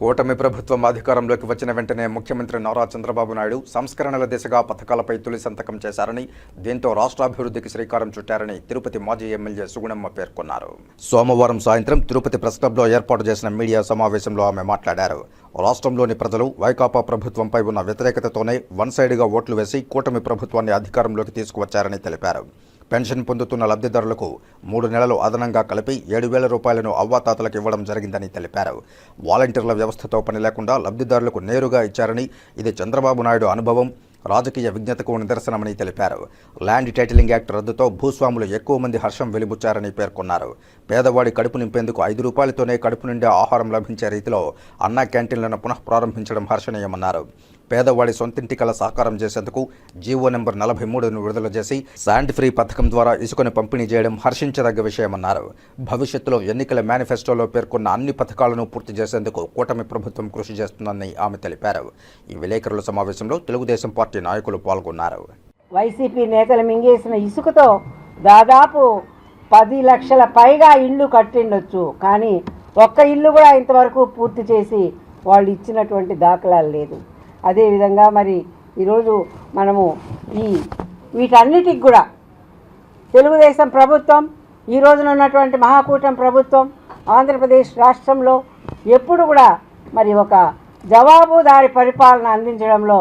కూటమి ప్రభుత్వం అధికారంలోకి వచ్చిన వెంటనే ముఖ్యమంత్రి నారా చంద్రబాబు నాయుడు సంస్కరణల దిశగా పథకాలపై తొలి సంతకం చేశారని దీంతో రాష్ట్రాభివృద్ధికి శ్రీకారం చుట్టారని తిరుపతి మాజీ ఎమ్మెల్యే సుగుణమ్మ పేర్కొన్నారు. సోమవారం సాయంత్రం తిరుపతి ప్రెస్ క్లబ్లో ఏర్పాటు చేసిన మీడియా సమావేశంలో ఆమె మాట్లాడారు. రాష్ట్రంలోని ప్రజలు వైకాపా ప్రభుత్వంపై ఉన్న వ్యతిరేకతతోనే వన్ సైడ్గా ఓట్లు వేసి కూటమి ప్రభుత్వాన్ని అధికారంలోకి తీసుకువచ్చారని తెలిపారు. పెన్షన్ పొందుతున్న లబ్ధిదారులకు మూడు నెలలు అదనంగా కలిపి ఏడు వేల రూపాయలను అవ్వాతాతలకు ఇవ్వడం జరిగిందని తెలిపారు. వాలంటీర్ల వ్యవస్థతో పని లేకుండా లబ్ధిదారులకు నేరుగా ఇచ్చారని ఇది చంద్రబాబు నాయుడు అనుభవం రాజకీయ విజ్ఞతకు నిదర్శనమని తెలిపారు. ల్యాండ్ టైటిలింగ్ యాక్ట్ రద్దుతో భూస్వాములు ఎక్కువ మంది హర్షం వెలిబుచ్చారని పేర్కొన్నారు. పేదవాడి కడుపు నింపేందుకు ఐదు రూపాయలతోనే కడుపు నిండే ఆహారం లభించే రీతిలో అన్నా క్యాంటీన్లను పునః ప్రారంభించడం హర్షణీయమన్నారు. పేదవాడి సొంతింటి కళ సాకారం చేసేందుకు జీవో నెంబర్ నలభై మూడును విడుదల చేసి శాండ్ ఫ్రీ పథకం ద్వారా ఇసుకను పంపిణీ చేయడం హర్షించదగ్గ విషయమన్నారు. భవిష్యత్తులో ఎన్నికల మేనిఫెస్టోలో పేర్కొన్న అన్ని పథకాలను పూర్తి చేసేందుకు కూటమి ప్రభుత్వం కృషి చేస్తుందని ఆమె తెలిపారు. ఈ విలేకరుల సమావేశంలో తెలుగుదేశం పార్టీ నాయకులు పాల్గొన్నారు. వైసీపీ నేతలు మింగేసిన ఇసుకతో దాదాపు పది లక్షల పైగా ఇళ్ళు కట్టిండొచ్చు. కానీ ఒక్క ఇల్లు కూడా ఇంతవరకు పూర్తి చేసి వాళ్ళు ఇచ్చినటువంటి దాఖలాలు లేదు. అదేవిధంగా మరి ఈరోజు మనము ఈ వీటన్నిటికి కూడా తెలుగుదేశం ప్రభుత్వం ఈ రోజున ఉన్నటువంటి మహాకూటమి ప్రభుత్వం ఆంధ్రప్రదేశ్ రాష్ట్రంలో ఎప్పుడు కూడా మరి ఒక జవాబుదారి పరిపాలన అందించడంలో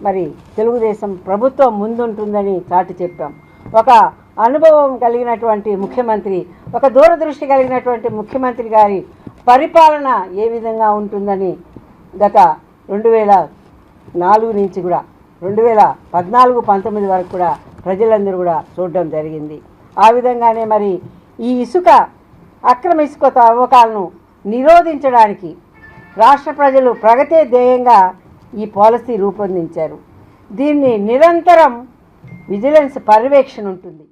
మరి తెలుగుదేశం ప్రభుత్వం ముందుంటుందని చాటి చెప్పాం. ఒక అనుభవం కలిగినటువంటి ముఖ్యమంత్రి ఒక దూరదృష్టి కలిగినటువంటి ముఖ్యమంత్రి గారి పరిపాలన ఏ విధంగా ఉంటుందని గత రెండు వేల నాలుగు నుంచి కూడా రెండు వేల పద్నాలుగు పంతొమ్మిది వరకు కూడా ప్రజలందరూ కూడా చూడడం జరిగింది. ఆ విధంగానే మరి ఈ ఇసుక అక్రమ ఇసుక తవ్వకాలను నిరోధించడానికి రాష్ట్ర ప్రజలు ప్రగతే ధ్యేయంగా ఈ పాలసీ రూపొందించారు. దీన్ని నిరంతరం విజిలెన్స్ పర్యవేక్షణ ఉంటుంది.